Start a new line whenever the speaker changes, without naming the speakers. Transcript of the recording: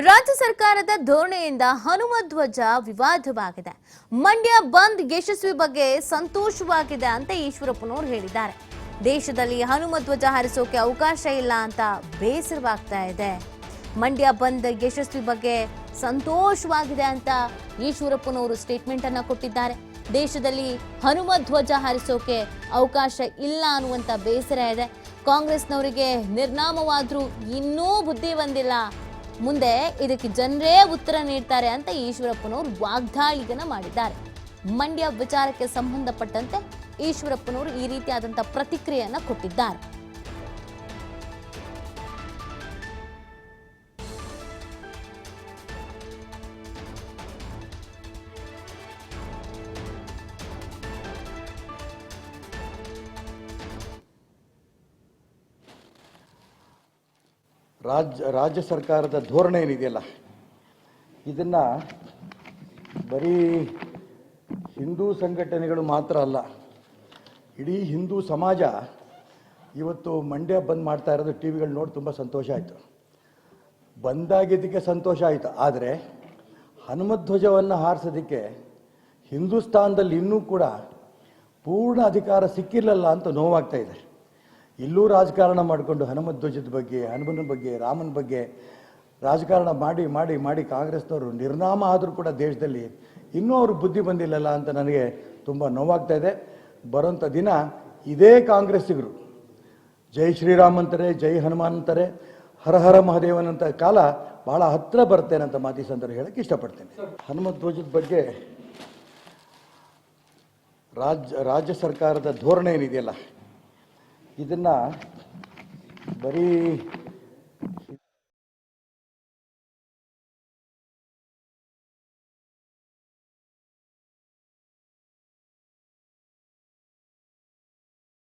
ರಾಜ್ಯ ಸರ್ಕಾರದ ಧೋರಣೆಯಿಂದ ಹನುಮ ಧ್ವಜ ವಿವಾದವಾಗಿದೆ. ಮಂಡ್ಯ ಬಂದ್ ಯಶಸ್ವಿ ಬಗ್ಗೆ ಸಂತೋಷವಾಗಿದೆ ಅಂತ ಈಶ್ವರಪ್ಪನವರು ಹೇಳಿದ್ದಾರೆ. ದೇಶದಲ್ಲಿ ಹನುಮ ಧ್ವಜ ಹಾರಿಸೋಕೆ ಅವಕಾಶ ಇಲ್ಲ ಅಂತ ಬೇಸರವಾಗ್ತಾ ಇದೆ. ಮಂಡ್ಯ ಬಂದ್ ಯಶಸ್ವಿ ಬಗ್ಗೆ ಸಂತೋಷವಾಗಿದೆ ಅಂತ ಈಶ್ವರಪ್ಪನವರು ಸ್ಟೇಟ್ಮೆಂಟ್ ಅನ್ನ ಕೊಟ್ಟಿದ್ದಾರೆ. ದೇಶದಲ್ಲಿ ಹನುಮ ಧ್ವಜ ಹಾರಿಸೋಕೆ ಅವಕಾಶ ಇಲ್ಲ ಅನ್ನುವಂತ ಬೇಸರ ಇದೆ. ಕಾಂಗ್ರೆಸ್ನವರಿಗೆ ನಿರ್ನಾಮವಾದರೂ ಇನ್ನೂ ಬುದ್ಧಿ ಬಂದಿಲ್ಲ. ಮುಂದೆ ಇದಕ್ಕೆ ಜನರೇ ಉತ್ತರ ನೀಡ್ತಾರೆ ಅಂತ ಈಶ್ವರಪ್ಪನವರು ವಾಗ್ದಾಳಿಗನ ಮಾಡಿದ್ದಾರೆ. ಮಂಡ್ಯ ವಿಚಾರಕ್ಕೆ ಸಂಬಂಧಪಟ್ಟಂತೆ ಈಶ್ವರಪ್ಪನವರು ಈ ರೀತಿಯಾದಂಥ ಪ್ರತಿಕ್ರಿಯೆಯನ್ನು ಕೊಟ್ಟಿದ್ದಾರೆ.
ರಾಜ್ಯ ರಾಜ್ಯ ಸರ್ಕಾರದ ಧೋರಣೆ ಏನಿದೆಯಲ್ಲ, ಇದನ್ನು ಬರೀ ಹಿಂದೂ ಸಂಘಟನೆಗಳು ಮಾತ್ರ ಅಲ್ಲ, ಇಡೀ ಹಿಂದೂ ಸಮಾಜ ಇವತ್ತು ಮಂಡ್ಯ ಬಂದ್ ಮಾಡ್ತಾ ಇರೋದು ಟಿ ವಿಗಳು ನೋಡಿ ತುಂಬ ಸಂತೋಷ ಆಯಿತು. ಬಂದಾಗಿದ್ದಕ್ಕೆ ಸಂತೋಷ ಆಯಿತು, ಆದರೆ ಹನುಮಧ್ವಜವನ್ನು ಹಾರಿಸೋದಕ್ಕೆ ಹಿಂದೂಸ್ತಾನದಲ್ಲಿ ಇನ್ನೂ ಕೂಡ ಪೂರ್ಣ ಅಧಿಕಾರ ಸಿಕ್ಕಿಲ್ಲಲ್ಲ ಅಂತ ನೋವಾಗ್ತಾ ಇದೆ. ಇಲ್ಲೂ ರಾಜಕಾರಣ ಮಾಡಿಕೊಂಡು ಹನುಮಧ್ವಜದ ಬಗ್ಗೆ, ಹನುಮನ ಬಗ್ಗೆ, ರಾಮನ ಬಗ್ಗೆ ರಾಜಕಾರಣ ಮಾಡಿ ಮಾಡಿ ಮಾಡಿ ಕಾಂಗ್ರೆಸ್ನವರು ನಿರ್ನಾಮ ಆದರೂ ಕೂಡ ದೇಶದಲ್ಲಿ ಇನ್ನೂ ಅವರು ಬುದ್ಧಿ ಬಂದಿಲ್ಲಲ್ಲ ಅಂತ ನನಗೆ ತುಂಬ ನೋವಾಗ್ತಾ ಇದೆ. ಬರೋಂಥ ದಿನ ಇದೇ ಕಾಂಗ್ರೆಸ್ಸಿಗರು. ಜೈ ಶ್ರೀರಾಮ್ ಅಂತಾರೆ, ಜೈ ಹನುಮಾನ್ ಅಂತಾರೆ, ಹರ ಹರ ಮಹಾದೇವನಂತ ಕಾಲ ಬಹಳ ಹತ್ತಿರ ಬರ್ತೇನೆ ಅಂತ ಮಾತಿ ಸಂದರ್ಭ ಹೇಳಕ್ಕೆ ಇಷ್ಟಪಡ್ತೇನೆ. ಹನುಮತ್ ಧ್ವಜದ ಬಗ್ಗೆ ರಾಜ್ಯ ರಾಜ್ಯ ಸರ್ಕಾರದ ಧೋರಣೆ ಏನಿದೆಯಲ್ಲ ಇದನ್ನು ಬರೀ